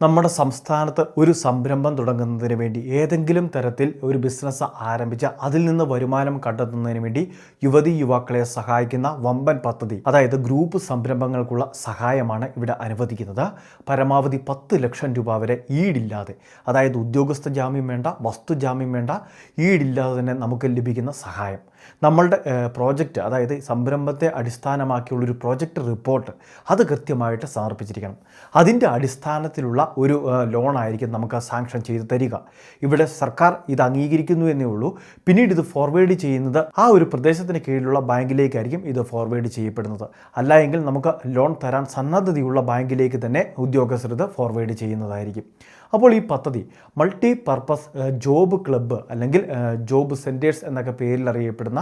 നമ്മുടെ സംസ്ഥാനത്ത് ഒരു സംരംഭം തുടങ്ങുന്നതിന് വേണ്ടി ഏതെങ്കിലും തരത്തിൽ ഒരു ബിസിനസ് ആരംഭിച്ച് അതിൽ നിന്ന് വരുമാനം കണ്ടെത്തുന്നതിന് വേണ്ടി യുവതി യുവാക്കളെ സഹായിക്കുന്ന വമ്പൻ പദ്ധതി അതായത് ഗ്രൂപ്പ് സംരംഭങ്ങൾക്കുള്ള സഹായമാണ് ഇവിടെ അനുവദിക്കുന്നത്. പരമാവധി പത്ത് ലക്ഷം രൂപ വരെ ഈടില്ലാതെ അതായത് ഉദ്യോഗസ്ഥ ജാമ്യം വേണ്ട വസ്തു ജാമ്യം വേണ്ട ഈടില്ലാതെ തന്നെ നമുക്ക് ലഭിക്കുന്ന സഹായം. നമ്മളുടെ പ്രോജക്റ്റ് അതായത് സംരംഭത്തെ അടിസ്ഥാനമാക്കിയുള്ളൊരു പ്രോജക്റ്റ് റിപ്പോർട്ട് അത് കൃത്യമായിട്ട് സമർപ്പിച്ചിരിക്കണം. അതിന്റെ അടിസ്ഥാനത്തിലുള്ള ഒരു ലോണായിരിക്കും നമുക്ക് സാങ്ഷൻ ചെയ്ത് തരിക. ഇവിടെ സർക്കാർ ഇത് അംഗീകരിക്കുന്നു എന്നേ ഉള്ളൂ. പിന്നീട് ഇത് ഫോർവേഡ് ചെയ്യുന്നത് ആ ഒരു പ്രദേശത്തിന് കീഴിലുള്ള ബാങ്കിലേക്കായിരിക്കും ഇത് ഫോർവേഡ് ചെയ്യപ്പെടുന്നത്. അല്ല നമുക്ക് ലോൺ തരാൻ സന്നദ്ധതയുള്ള ബാങ്കിലേക്ക് തന്നെ ഉദ്യോഗസ്ഥർ ഫോർവേഡ് ചെയ്യുന്നതായിരിക്കും. അപ്പോൾ ഈ പദ്ധതി മൾട്ടി പർപ്പസ് ജോബ് ക്ലബ്ബ് അല്ലെങ്കിൽ ജോബ് സെന്റേഴ്സ് എന്നൊക്കെ പേരിൽ അറിയപ്പെടുന്ന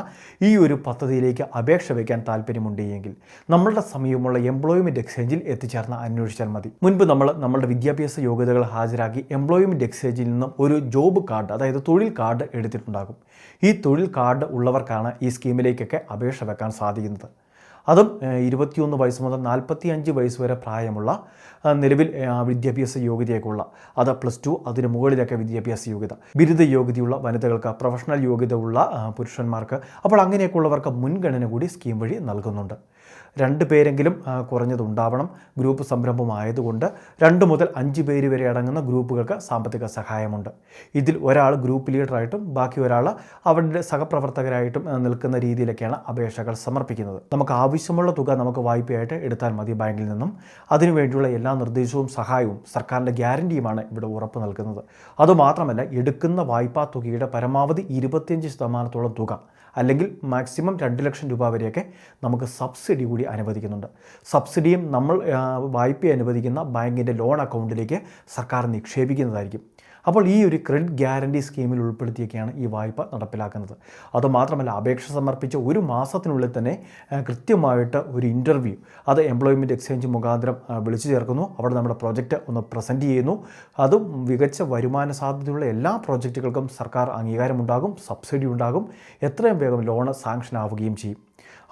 ഈ ഒരു പദ്ധതിയിലേക്ക് അപേക്ഷ വയ്ക്കാൻ താല്പര്യമുണ്ട് എങ്കിൽ നമ്മളുടെ സമീപമുള്ള എംപ്ലോയ്മെന്റ് എക്സ്ചേഞ്ചിൽ എത്തിച്ചേർന്ന് അന്വേഷിച്ചാൽ മതി. മുൻപ് നമ്മൾ നമ്മളുടെ വിദ്യാഭ്യാസ യോഗ്യതകൾ ഹാജരാക്കി എംപ്ലോയ്മെന്റ് എക്സ്ചേഞ്ചിൽ നിന്നും ഒരു ജോബ് കാർഡ് അതായത് തൊഴിൽ കാർഡ് എടുത്തിട്ടുണ്ടാകും. ഈ തൊഴിൽ കാർഡ് ഉള്ളവർക്കാണ് ഈ സ്കീമിലേക്കൊക്കെ അപേക്ഷ വെക്കാൻ സാധിക്കുന്നത്. അതും ഇരുപത്തിയൊന്ന് വയസ്സ് മുതൽ നാൽപ്പത്തി അഞ്ച് വയസ്സ് വരെ പ്രായമുള്ള നിലവിൽ വിദ്യാഭ്യാസ യോഗ്യതയൊക്കെയുള്ള അത് പ്ലസ് ടു അതിന് മുകളിലൊക്കെ വിദ്യാഭ്യാസ യോഗ്യത ബിരുദ യോഗ്യതയുള്ള വനിതകൾക്ക് പ്രൊഫഷണൽ യോഗ്യത ഉള്ള പുരുഷന്മാർക്ക് അപ്പോൾ അങ്ങനെയൊക്കെയുള്ളവർക്ക് മുൻഗണന കൂടി സ്കീം വഴി നൽകുന്നുണ്ട്. രണ്ട് പേരെങ്കിലും കുറഞ്ഞതുണ്ടാവണം ഗ്രൂപ്പ് സംരംഭമായതുകൊണ്ട് രണ്ട് മുതൽ അഞ്ച് പേര് വരെ അടങ്ങുന്ന ഗ്രൂപ്പുകൾക്ക് സാമ്പത്തിക സഹായമുണ്ട്. ഇതിൽ ഒരാൾ ഗ്രൂപ്പ് ലീഡറായിട്ടും ബാക്കി ഒരാൾ അവരുടെ സഹപ്രവർത്തകരായിട്ടും നിൽക്കുന്ന രീതിയിലൊക്കെയാണ് അപേക്ഷകൾ സമർപ്പിക്കുന്നത്. നമുക്ക് ആവശ്യമുള്ള തുക നമുക്ക് വായ്പയായിട്ട് എടുത്താൽ മതി ബാങ്കിൽ നിന്നും. അതിനുവേണ്ടിയുള്ള എല്ലാ നിർദ്ദേശവും സഹായവും സർക്കാരിന്റെ ഗ്യാരണ്ടിയുമാണ് ഇവിടെ ഉറപ്പ് നൽകുന്നത്. അതുമാത്രമല്ല എടുക്കുന്ന വായ്പാ തുകയുടെ പരമാവധി ഇരുപത്തിയഞ്ച് ശതമാനത്തോളം തുക അല്ലെങ്കിൽ മാക്സിമം രണ്ട് ലക്ഷം രൂപ വരെയൊക്കെ നമുക്ക് സബ്സിഡി കൂടി അനുവദിക്കുന്നുണ്ട്. സബ്സിഡിയും നമ്മൾ വായ്പ അനുവദിക്കുന്ന ബാങ്കിന്റെ ലോൺ അക്കൗണ്ടിലേക്ക് സർക്കാർ നിക്ഷേപിക്കുന്നതായിരിക്കും. അപ്പോൾ ഈ ഒരു ക്രെഡിറ്റ് ഗ്യാരണ്ടി സ്കീമിൽ ഉൾപ്പെടുത്തിയൊക്കെയാണ് ഈ വായ്പ നടപ്പിലാക്കുന്നത്. അതുമാത്രമല്ല അപേക്ഷ സമർപ്പിച്ച ഒരു മാസത്തിനുള്ളിൽ തന്നെ കൃത്യമായിട്ട് ഒരു ഇന്റർവ്യൂ അത് എംപ്ലോയ്മെന്റ് എക്സ്ചേഞ്ച് മുഖാന്തരം വിളിച്ചു ചേർക്കുന്നു. അവിടെ നമ്മുടെ പ്രോജക്റ്റ് ഒന്ന് പ്രസന്റ് ചെയ്യുന്നു. അതും മികച്ച വരുമാന സാധ്യതയുള്ള എല്ലാ പ്രോജക്റ്റുകൾക്കും സർക്കാർ അംഗീകാരമുണ്ടാകും സബ്സിഡി ഉണ്ടാകും. എത്രയും വേഗം ലോണ് സാങ്ഷൻ ആവുകയും ചെയ്യും.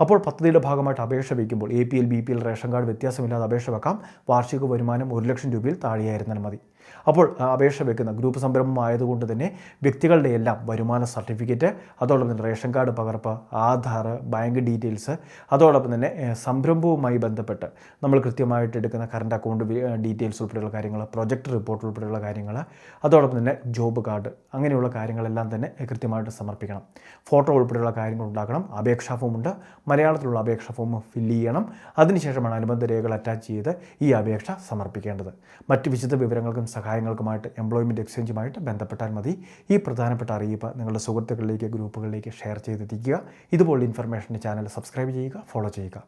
അപ്പോൾ പദ്ധതിയുടെ ഭാഗമായിട്ട് അപേക്ഷ വയ്ക്കുമ്പോൾ A P L B P L ration card വ്യത്യാസമില്ലാതെ അപേക്ഷ വെക്കാം. വാർഷിക വരുമാനം ഒരു ലക്ഷം രൂപയിൽ താഴെയായിരുന്നാൽ മതി. അപ്പോൾ അപേക്ഷ വെക്കുന്ന ഗ്രൂപ്പ് സംരംഭം ആയതുകൊണ്ട് തന്നെ വ്യക്തികളുടെ എല്ലാം വരുമാന സർട്ടിഫിക്കറ്റ് അതോടൊപ്പം തന്നെ റേഷൻ കാർഡ് പകർപ്പ് ആധാർ ബാങ്ക് ഡീറ്റെയിൽസ് അതോടൊപ്പം തന്നെ സംരംഭവുമായി ബന്ധപ്പെട്ട് നമ്മൾ കൃത്യമായിട്ട് എടുക്കുന്ന കറണ്ട് അക്കൗണ്ട് ഡീറ്റെയിൽസ് ഉൾപ്പെടെയുള്ള കാര്യങ്ങൾ പ്രൊജക്ട് റിപ്പോർട്ട് ഉൾപ്പെടെയുള്ള കാര്യങ്ങൾ അതോടൊപ്പം തന്നെ ജോബ് കാർഡ് അങ്ങനെയുള്ള കാര്യങ്ങളെല്ലാം തന്നെ കൃത്യമായിട്ട് സമർപ്പിക്കണം. ഫോട്ടോ ഉൾപ്പെടെയുള്ള കാര്യങ്ങൾ ഉണ്ടാക്കണം. അപേക്ഷാ ഫോമുണ്ട് മലയാളത്തിലുള്ള അപേക്ഷ ഫോം ഫില്ല് ചെയ്യണം. അതിനുശേഷമാണ് അനുബന്ധ രേഖകൾ അറ്റാച്ച് ചെയ്ത് ഈ അപേക്ഷ സമർപ്പിക്കേണ്ടത്. മറ്റ് വിശദ വിവരങ്ങൾക്കും സഹായങ്ങൾക്കുമായിട്ട് എംപ്ലോയ്മെന്റ് എക്സ്ചേഞ്ചുമായിട്ട് ബന്ധപ്പെട്ടാൽ മതി. ഈ പ്രധാനപ്പെട്ട അറിയിപ്പ് നിങ്ങളുടെ സുഹൃത്തുക്കളിലേക്ക് ഗ്രൂപ്പുകളിലേക്ക് ഷെയർ ചെയ്തെത്തിക്കുക. ഇതുപോലുള്ള ഇൻഫർമേഷന്റെ ചാനൽ സബ്സ്ക്രൈബ് ചെയ്യുക ഫോളോ ചെയ്യുക.